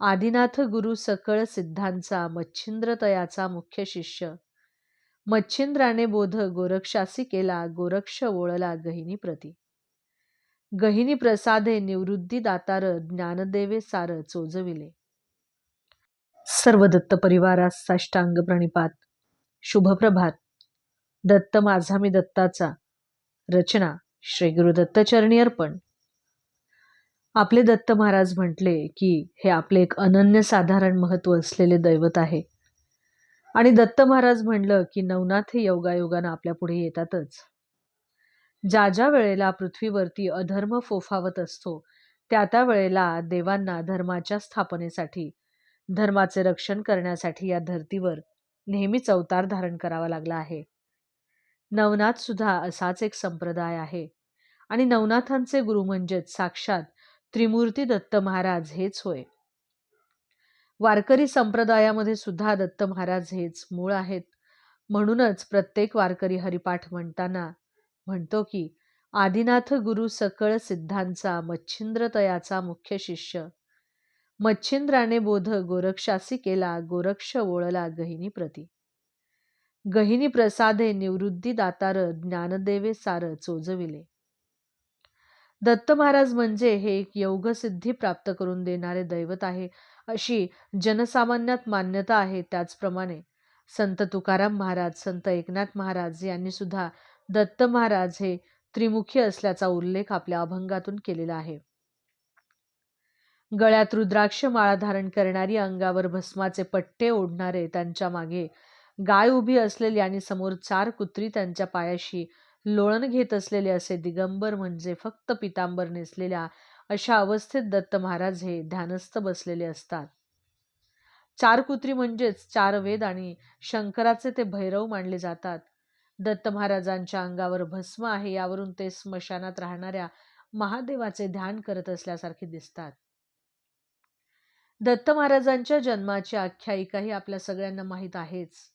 आदिनाथ गुरु सकळ सिद्धांचा मच्छिंद्र तयाचा मुख्य शिष्य. मच्छिंद्राने बोध गोरक्षासी केला गोरक्ष ओळला गहिनी प्रती. गहिनी प्रसादे निवृत्ती दातार ज्ञानदेवे सार चोजविले. सर्व दत्त परिवारास साष्टांग प्रणिपात. शुभप्रभात. दत्त माझा मी दत्ताचा. रचना श्री गुरु दत्तचरणी अर्पण. आपले दत्त महाराज म्हटले की हे आपले एक अनन्यसाधारण महत्त्व असलेले दैवत आहे. आणि दत्त महाराज म्हणलं की नवनाथ हे योगायोगानं आपल्या पुढे येतातच. ज्या ज्या वेळेला पृथ्वीवरती अधर्म फोफावत असतो त्या त्या वेळेला देवांना धर्माच्या स्थापनेसाठी धर्माचे रक्षण करण्यासाठी या धर्तीवर नेहमीच अवतार धारण करावा लागला आहे. नवनाथ सुद्धा असाच एक संप्रदाय आहे. आणि नवनाथांचे गुरु म्हणजेच साक्षात त्रिमूर्ती दत्त महाराज हेच होय. वारकरी संप्रदायामध्ये सुद्धा दत्त महाराज हेच मूळ आहेत. म्हणूनच प्रत्येक वारकरी हरिपाठ म्हणताना म्हणतो की आदिनाथ गुरु सकळ सिद्धांचा मच्छिंद्र तयाचा मुख्य शिष्य. मच्छिंद्राने बोध गोरक्षासी केला गोरक्ष ओळला गहिनी प्रती. गहिनी प्रसादे निवृत्ती दातार ज्ञानदेवे सार चोजविले. दत्त महाराज म्हणजे हे एक योगसिद्धी प्राप्त करून देणारे दैवत आहे अशी जनसामान्यात मान्यता आहे त्याचप्रमाणे संत तुकाराम महाराज संत एकनाथ महाराज यांनी सुद्धा दत्त महाराज हे त्रिमुखी असल्याचा उल्लेख आपल्या अभंगातून केलेला आहे. गळ्यात रुद्राक्ष माळा धारण करणारी अंगावर भस्माचे पट्टे ओढणारे त्यांच्या मागे गाय उभी असलेली आणि समोर चार कुत्री त्यांच्या पायाशी लोळण घेत असलेले असे दिगंबर म्हणजे फक्त पितांबर नेसलेल्या अशा अवस्थेत दत्त महाराज हे ध्यानस्थ बसलेले असतात. चार कुत्री म्हणजेच चार वेद आणि शंकराचे ते भैरव मानले जातात. दत्त महाराजांच्या अंगावर भस्म आहे यावरून ते स्मशानात राहणाऱ्या महादेवाचे ध्यान करत असल्यासारखे दिसतात. दत्त महाराजांच्या जन्माची आख्यायिकाही आपल्या सगळ्यांना माहीत आहेच.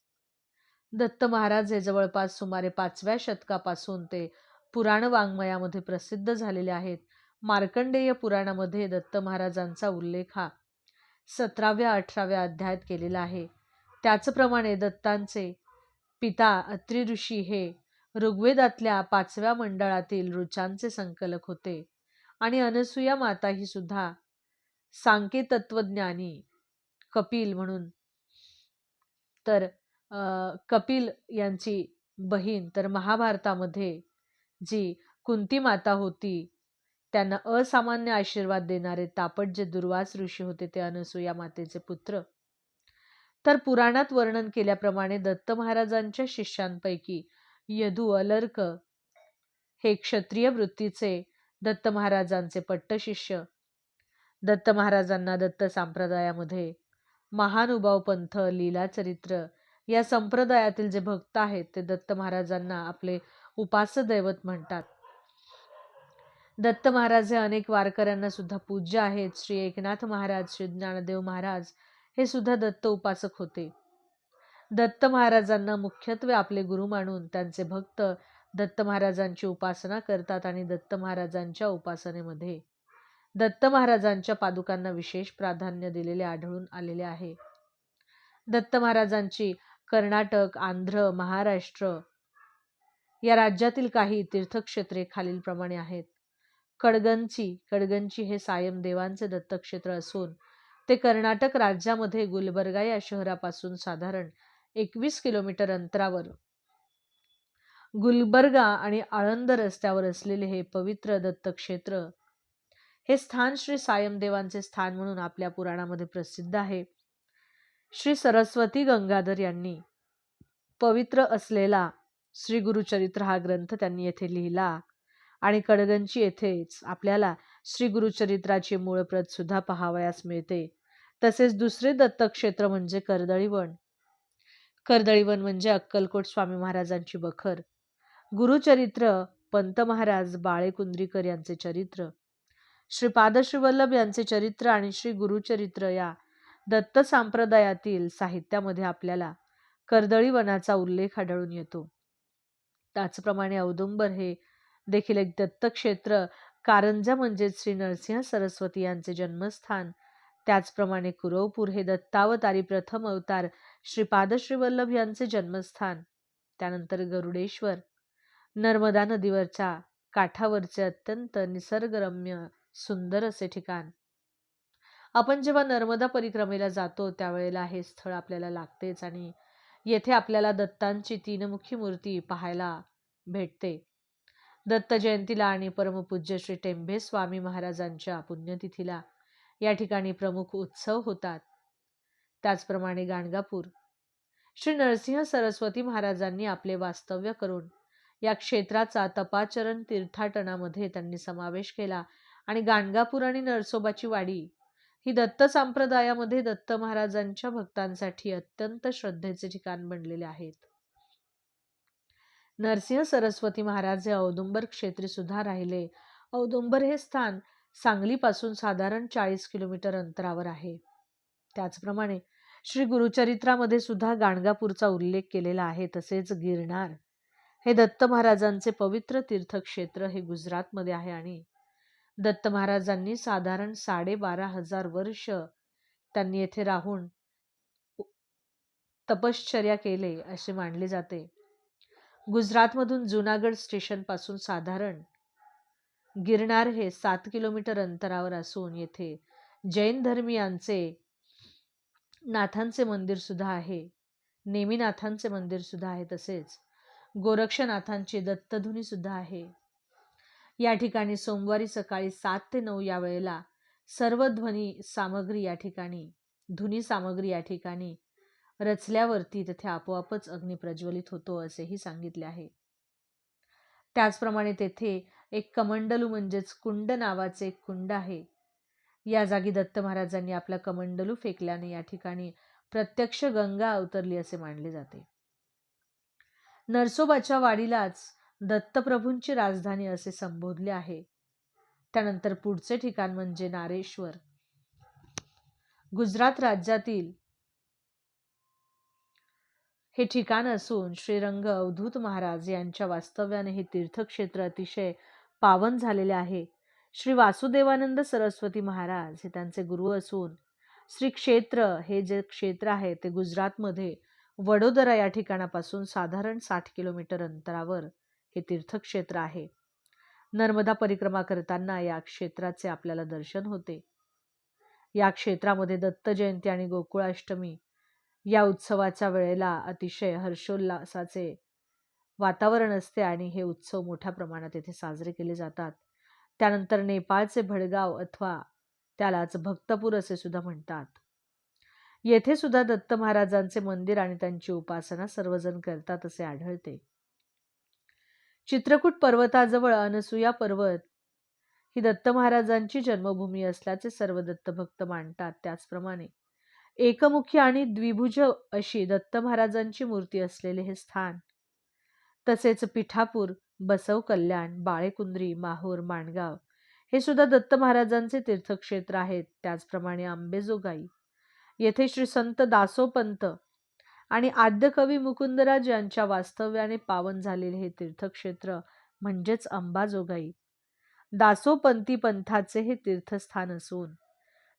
दत्त महाराज हे जवळपास सुमारे पाचव्या शतकापासून ते पुराण वाङ्मयामध्ये प्रसिद्ध झालेले आहेत. मार्कंडेय पुराणामध्ये दत्त महाराजांचा उल्लेख हा सतराव्या अठराव्या अध्यायात केलेला आहे. त्याचप्रमाणे दत्तांचे पिता अत्रि ऋषी हे ऋग्वेदातल्या पाचव्या मंडळातील ऋचांचे संकलक होते आणि अनसुया माता ही सुद्धा सांकेतत्वज्ञानी कपिल म्हणून. तर कपिल यांची बहीण तर महाभारतामध्ये जी कुंती माता होती त्यांना असामान्य आशीर्वाद देणारे तापट जे दुर्वास ऋषी होते ते अनसुया मातेचे पुत्र. तर पुराणात वर्णन केल्याप्रमाणे दत्त महाराजांच्या शिष्यांपैकी यदू अलर्क हे क्षत्रिय वृत्तीचे दत्त महाराजांचे पट्टशिष्य दत्त महाराजांना दत्त संप्रदायामध्ये महानुभाव पंथ लीला चरित्र या संप्रदायातील जे भक्त आहेत ते दत्त महाराजांना आपले उपासदैवत म्हणतात. दत्त महाराज हे अनेक वारकऱ्यांना सुद्धा पूज्य आहेत. श्री एकनाथ महाराज श्री ज्ञानदेव महाराज हे सुद्धा दत्त उपासक होते. दत्त महाराजांना मुख्यत्वे आपले गुरु मानून त्यांचे भक्त दत्त महाराजांची उपासना करतात आणि दत्त महाराजांच्या उपासनेमध्ये दत्त महाराजांच्या पादुकांना विशेष प्राधान्य दिलेले आढळून आलेले आहे. दत्त महाराजांची कर्नाटक आंध्र महाराष्ट्र या राज्यातील काही तीर्थक्षेत्रे खालीलप्रमाणे आहेत. कडगंची कडगंची हे सायम देवांचे दत्तक्षेत्र असून ते कर्नाटक राज्यामध्ये गुलबर्गा या शहरापासून साधारण एकवीस किलोमीटर अंतरावर. गुलबर्गा आणि आळंद रस्त्यावर असलेले हे पवित्र दत्तक्षेत्र हे स्थान श्री सायमदेवांचे स्थान म्हणून आपल्या पुराणामध्ये प्रसिद्ध आहे. श्री सरस्वती गंगाधर यांनी पवित्र असलेला श्री गुरुचरित्र हा ग्रंथ त्यांनी येथे लिहिला. आणि कडगंची येथेच आपल्याला श्री गुरुचरित्राची मूळ प्रत सुद्धा पहावयास मिळते. तसेच दुसरे दत्तक्षेत्र म्हणजे कर्दळीवन. कर्दळीवन म्हणजे अक्कलकोट स्वामी महाराजांची बखर. गुरुचरित्र पंत महाराज बाळे कुंद्रीकर यांचे चरित्र. श्री पादश्रीवल्लभ यांचे चरित्र आणि श्री गुरुचरित्र या दत्त संप्रदायातील साहित्यामध्ये आपल्याला कर्दळी वनाचा उल्लेख आढळून येतो. त्याचप्रमाणे औदुंबर हे देखील एक दत्तक्षेत्र कारंजा म्हणजे श्री नरसिंह सरस्वती यांचे जन्मस्थान. त्याचप्रमाणे कुरवपूर हे दत्तावतारी प्रथम अवतार श्रीपाद श्रीवल्लभ यांचे जन्मस्थान. त्यानंतर गरुडेश्वर. नर्मदा नदीवरच्या काठावरचे अत्यंत निसर्गरम्य सुंदर असे ठिकाण. आपण जेव्हा नर्मदा परिक्रमेला जातो त्यावेळेला हे स्थळ आपल्याला लागतेच आणि येथे आपल्याला दत्तांची तीनमुखी मूर्ती पाहायला भेटते. दत्त जयंतीला आणि परमपूज्य श्री टेंभे स्वामी महाराजांच्या पुण्यतिथीला या ठिकाणी प्रमुख उत्सव होतात. त्याचप्रमाणे गाणगापूर. श्री नरसिंह सरस्वती महाराजांनी आपले वास्तव्य करून या क्षेत्राचा तपाचरण तीर्थाटनामध्ये त्यांनी समावेश केला आणि गाणगापूर आणि नरसोबाची वाडी ही दत्त संप्रदायामध्ये दत्त महाराजांच्या भक्तांसाठी अत्यंत श्रद्धेचे ठिकाण बनलेले आहेत. नरसिंह सरस्वती महाराज हे औदुंबर क्षेत्री सुद्धा राहिले. औदुंबर हे स्थान सांगलीपासून साधारण चाळीस किलोमीटर अंतरावर आहे. त्याचप्रमाणे श्री गुरुचरित्रामध्ये सुद्धा गाणगापूरचा उल्लेख केलेला आहे तसेच गिरनार हे दत्त महाराजांचे पवित्र तीर्थक्षेत्र हे गुजरातमध्ये आहे आणि दत्त महाराजांनी साधारण साडेबारा हजार वर्ष त्यांनी येथे राहून तपश्चर्या केले असे मानले जाते. गुजरातमधून जुनागड स्टेशनपासून साधारण गिरणार हे सात किलोमीटर अंतरावर असून येथे जैन धर्मियांचे नाथांचे मंदिर सुद्धा आहे. नेमीनाथांचे मंदिर सुद्धा आहे तसेच गोरक्षनाथांची दत्तधुनी सुद्धा आहे. या ठिकाणी सोमवारी सकाळी सात ते नऊ या वेळेला सर्व ध्वनी सामग्री या ठिकाणी धुनी सामग्री या ठिकाणी रचल्यावरती तेथे आपोआपच अग्नी प्रज्वलित होतो असेही सांगितले आहे. त्याचप्रमाणे तेथे एक कमंडलू म्हणजेच कुंड नावाचे एक कुंड आहे. या जागी दत्त महाराजांनी आपला कमंडलू फेकल्याने या ठिकाणी प्रत्यक्ष गंगा अवतरली असे मानले जाते. नरसोबाच्या वाडीलाच दत्तप्रभूंची राजधानी असे संबोधले आहे. त्यानंतर पुढचे ठिकाण म्हणजे नारेश्वर. गुजरात राज्यातील हे ठिकाण असून श्रीरंग अवधूत महाराज यांच्या वास्तव्याने हे तीर्थक्षेत्र अतिशय पावन झालेले आहे. श्री वासुदेवानंद सरस्वती महाराज हे त्यांचे गुरु असून श्री क्षेत्र हे जे क्षेत्र आहे ते गुजरातमध्ये वडोदरा या ठिकाणापासून साधारण साठ किलोमीटर अंतरावर हे तीर्थक्षेत्र आहे. नर्मदा परिक्रमा करताना या क्षेत्राचे आपल्याला दर्शन होते. या क्षेत्रामध्ये दत्त जयंती आणि गोकुळाष्टमी या उत्सवाच्या वेळेला अतिशय हर्षोल्लासाचे वातावरण असते आणि हे उत्सव मोठ्या प्रमाणात येथे साजरे केले जातात. त्यानंतर नेपाळचे भडगाव अथवा त्यालाच भक्तपूर असे सुद्धा म्हणतात. येथे सुद्धा दत्त महाराजांचे मंदिर आणि त्यांची उपासना सर्वजण करतात असे आढळते. चित्रकूट पर्वताजवळ अनसुया पर्वत. ही दत्त महाराजांची जन्मभूमी असल्याचे सर्व दत्तभक्त मांडतात मानतात त्याचप्रमाणे. एकमुखी आणि द्विभुज अशी दत्त महाराजांची मूर्ती असलेले हे स्थान. तसेच पिठापूर बसव कल्याण बाळेकुंद्री माहूर माणगाव हे सुद्धा दत्त महाराजांचे तीर्थक्षेत्र आहेत त्याचप्रमाणे आंबेजोगाई. येथे श्री संत दासोपंत आणि आद्यकवी मुकुंदराज यांच्या वास्तव्याने पावन झालेले हे तीर्थक्षेत्र म्हणजेच अंबाजोगाई. दासोपंती पंथाचे हे तीर्थस्थान असून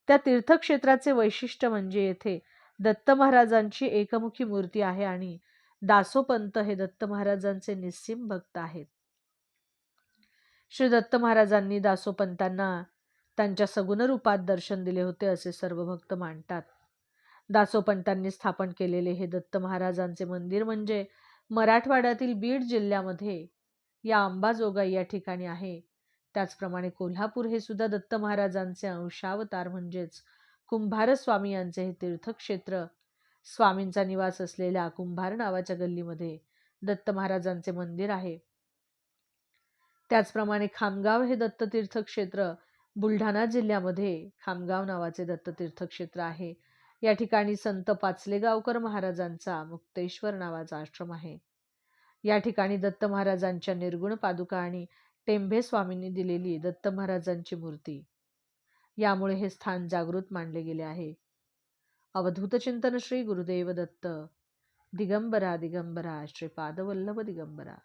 त्या तीर्थक्षेत्राचे वैशिष्ट्य म्हणजे येथे दत्त महाराजांची एकमुखी मूर्ती आहे आणि दासोपंत हे दत्त महाराजांचे निस्सिम भक्त आहेत. श्री दत्त महाराजांनी दासोपंतांना त्यांच्या सगुण रूपात दर्शन दिले होते असे सर्व भक्त मानतात. दासोपंतांनी स्थापन केलेले हे दत्त महाराजांचे मंदिर म्हणजे मराठवाड्यातील बीड जिल्ह्यामध्ये या अंबाजोगाई या ठिकाणी आहे. त्याचप्रमाणे कोल्हापूर हे सुद्धा दत्त महाराजांचे अंशावतार म्हणजेच कुंभार स्वामी यांचे हे तीर्थक्षेत्र. स्वामींचा निवास असलेल्या कुंभार नावाच्या गल्लीमध्ये दत्त महाराजांचे मंदिर आहे. त्याचप्रमाणे खामगाव हे दत्त तीर्थक्षेत्र बुलढाणा जिल्ह्यामध्ये खामगाव नावाचे दत्त तीर्थक्षेत्र आहे. या ठिकाणी संत पाचलेगावकर महाराजांचा मुक्तेश्वर नावाचा आश्रम आहे. या ठिकाणी दत्त महाराजांच्या निर्गुण पादुका आणि टेंभे स्वामींनी दिलेली दत्त महाराजांची मूर्ती. यामुळे हे स्थान जागृत मानले गेले आहे. अवधूत चिंतन श्री गुरुदेव दत्त. दिगंबरा दिगंबरा श्रीपादवल्लभ दिगंबरा.